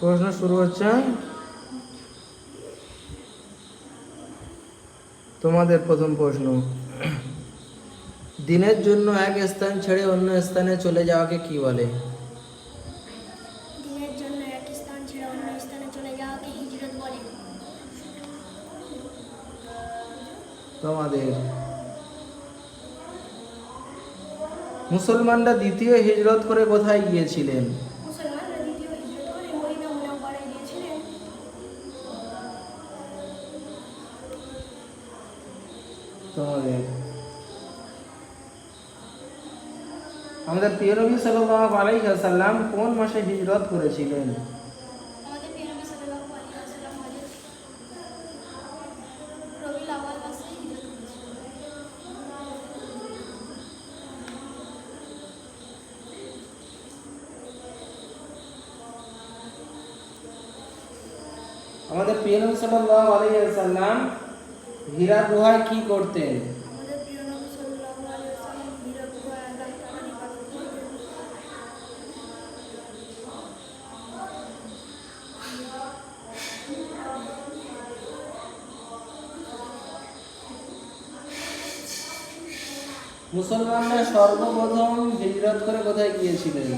প্রশ্ন শুরু হচ্ছে। তোমাদের প্রথম প্রশ্ন। দিনের জন্য এক স্থান ছেড়ে অন্য স্থানে চলে যাওয়াকে কি বলে? দিনের জন্য এক স্থান ছেড়ে অন্য স্থানে চলে যাওয়াকে হিজরত বলে। তোমাদের। মুসলমানরা দ্বিতীয় হিজরত করে কোথায় গিয়েছিলেন মুসলমানরা দ্বিতীয় হিজরত করে মদিনা মুনাওয়ারায় গিয়েছিলেন তোমাদের আমাদের প্রিয় নবী সাল্লাল্লাহু আলাইহি ওয়াসাল্লাম কোন মাসে হিজরত করেছিলেন আমাদের প্রিয় নবী সাল্লাল্লাহু আলাইহি ওয়াসাল্লাম হীরা গুহায় কি করতেন? মুসলমানরা সর্বপ্রথম হিজরত করে কোথায় গিয়েছিলেন।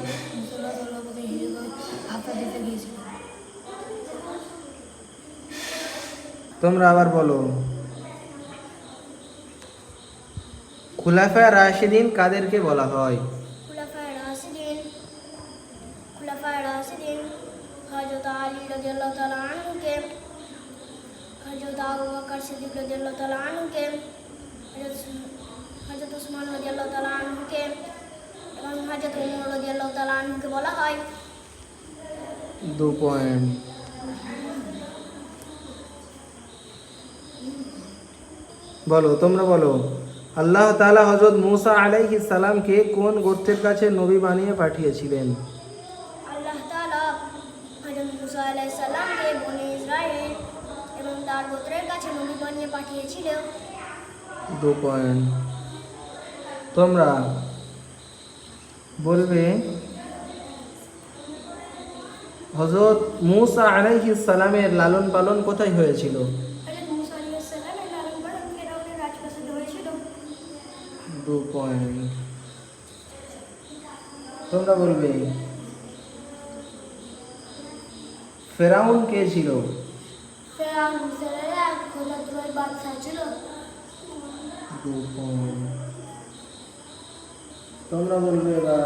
তোমরা আবার বলো। খুলাফা রাশিদিন কাদেরকে বলা হয়? খুলাফায়ে রাশিদিন খুলাফায়ে রাশিদিন হযরত আলী রাদিয়াল্লাহু তাআলা আনহুকে হযরত আবু বকর সিদ্দিক রাদিয়াল্লাহু তাআলা আনহুকে হযরত হযরত উসমান রাদিয়াল্লাহু তাআলা আনহুকে এবং হযরত ওমর রাদিয়াল্লাহু তাআলা আনহুকে বলা হয়। দু পয়েন্ট। বলো তোমরা বলো। আল্লাহ তাআলা হযরত মুসা আলাইহিস সালামকে কোন গোত্রের কাছে নবী বানিয়ে পাঠিয়েছিলেন? দু পয়েন্ট। তোমরা বলবে হজরত মুসা আলাইহিস সালামের লালন পালন কোথায় হয়েছিল হযরত মুসা আলাইহিস সালামের লালন পালন ফেরাউনের রাজপ্রাসাদে হয়েছিল দু পয়েন্ট তোমরা বলবে ফেরাউন কে ছিল? তোমরা বলবে এবার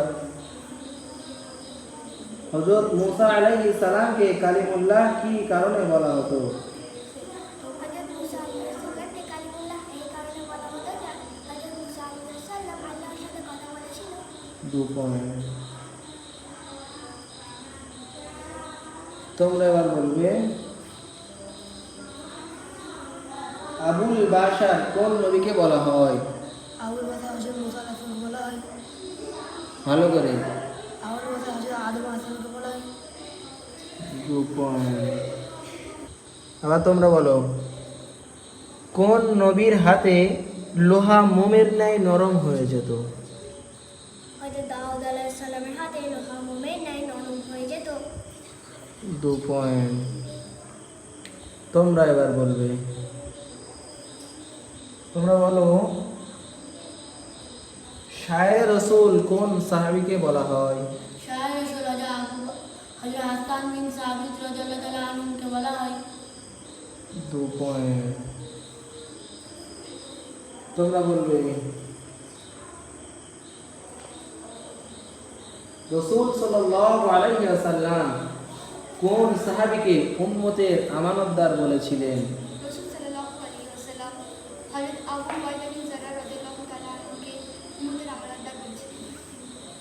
হজরত মুসা আলাইহিস সালামকে কালিমুল্লাহ কি কারণে বলা হতো? 2.5 তোমরা এবার বলবে আবুল বাসার কোন নবীকে বলা হয়। ভালো করে। আবুল আবার তোমরা বলো কোন নবীর হাতে লোহা মোমের ন্যায় নরম হয়ে যেত? হযরত দাউদ আলাইহিস সালামের হাতে লোহা মোমের ন্যায় নরম হয়ে যেত দু পয়েন্ট তোমরা এবার বলবে তোমরা বলো শায়ের রসুল কোন সাহাবিকে বলা হয় শাহ রাসূল হযরত আবু হযরত হাসান বিন সাবিত রাদিয়াল্লাহু তাআলা আনহুকে বলা হয় দু পয়েন্ট তোমরা বলবে রসুল ওয়াসাল্লাম কোন সাহাবীকে উম্মতের আমানতদার বলেছিলেন।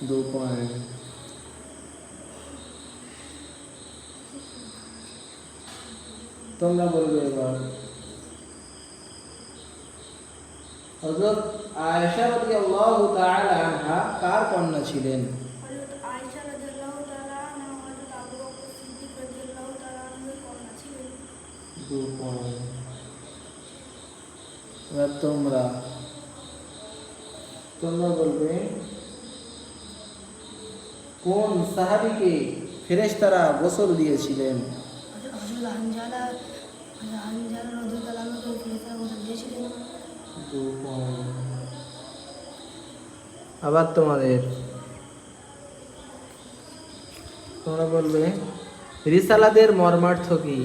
দু পয়েন্ট। তোমরা বলবে এবার। হযরত আয়েশা রাদিয়াল্লাহু তাআলা আনহা কার কন্যা ছিলেন হযরত আয়েশা রাদিয়াল্লাহু তাআলা আনহা হযরত আবু বকর সিদ্দিক রাদিয়াল্লাহু তাআলা আনহুর কন্যা ছিলেন দু পয়েন্ট এবার তোমরা। তোমরা বলবে কোন সাহাবীকে ফেরেশতারা গোসল দিয়েছিলেন? আবার তোমাদের। তোমরা বলবে রিসালাদের মর্মার্থ কি?